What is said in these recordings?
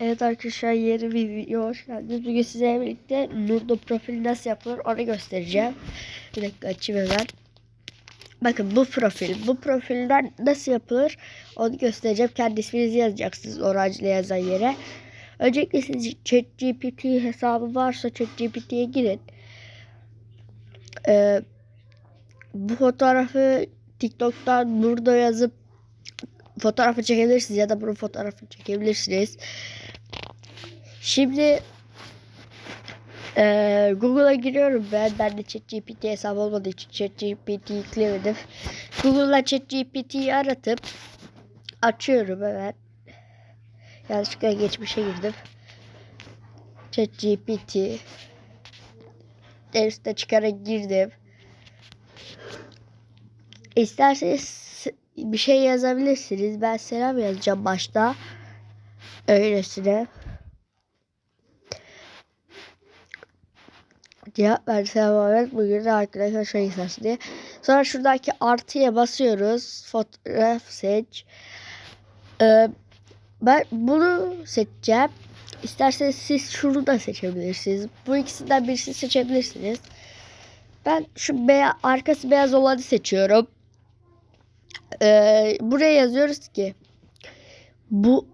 Evet arkadaşlar yeni bir video hoş geldiniz. Bugün sizlerle birlikte Nudo profili nasıl yapılır onu göstereceğim. Bir dakika açayım hemen. Bakın bu profil. Bu profilden nasıl yapılır onu göstereceğim. Kendi isminizi yazacaksınız öğrenciyle yazan yere. Öncelikle siz ChatGPT hesabı varsa ChatGPT'ye girin. Ee, bu fotoğrafı TikTok'tan burada yazıp fotoğrafı çekebilirsiniz ya da bunun fotoğrafını çekebilirsiniz. Şimdi eee Google'a giriyorum ben. Ben de ChatGPT hesabı olmadığı için ChatGPT yüklemedim. Google'la ChatGPT'yi aratıp açıyorum hemen. Yanlışlıkla geçmişe girdim. ChatGPT en üstte çıkarak girdim. İsterseniz bir şey yazabilirsiniz. Ben selam yazacağım başta. Öylesine. Cevap ver selam olarak bugün de arkadaşlar şey diye. Sonra şuradaki artıya basıyoruz. Fotoğraf seç. Ee, ben bunu seçeceğim. İsterseniz siz şunu da seçebilirsiniz. Bu ikisinden birisini seçebilirsiniz. Ben şu beyaz, arkası beyaz olanı seçiyorum. Ee, buraya yazıyoruz ki bu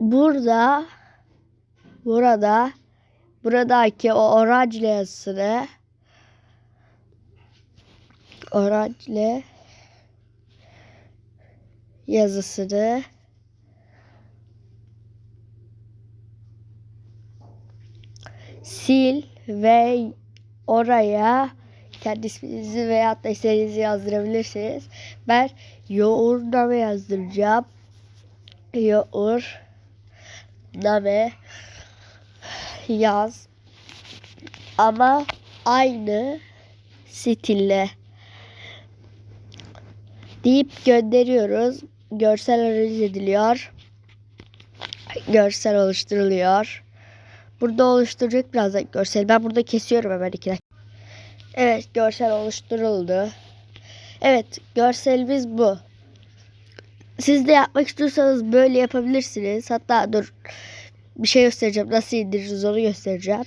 burada burada buradaki o orange yazısını orange yazısını sil ve oraya kendi isminizi veya da istediğinizi yazdırabilirsiniz. Ben yoğur name yazdıracağım. Yoğur name yaz. Ama aynı stille deyip gönderiyoruz. Görsel analiz ediliyor. Görsel oluşturuluyor. Burada oluşturacak birazdan görsel. Ben burada kesiyorum hemen iki dakika. Evet görsel oluşturuldu. Evet görselimiz bu. Siz de yapmak istiyorsanız böyle yapabilirsiniz. Hatta dur bir şey göstereceğim. Nasıl indiririz onu göstereceğim.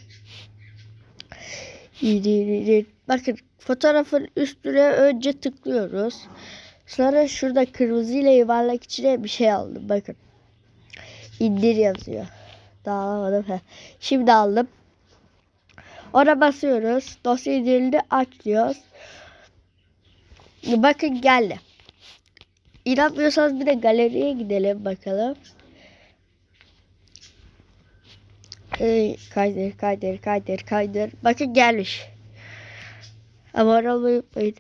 Bakın fotoğrafın üstüne önce tıklıyoruz. Sonra şurada kırmızı ile yuvarlak içine bir şey aldım. Bakın. İndir yazıyor. Daha alamadım. Şimdi aldım. Ona basıyoruz. Dosya indirildi. Aç diyoruz. Bakın geldi. İnanmıyorsanız bir de galeriye gidelim bakalım. Kaydır kaydır kaydır kaydır. Bakın gelmiş. Abone olmayı unutmayın.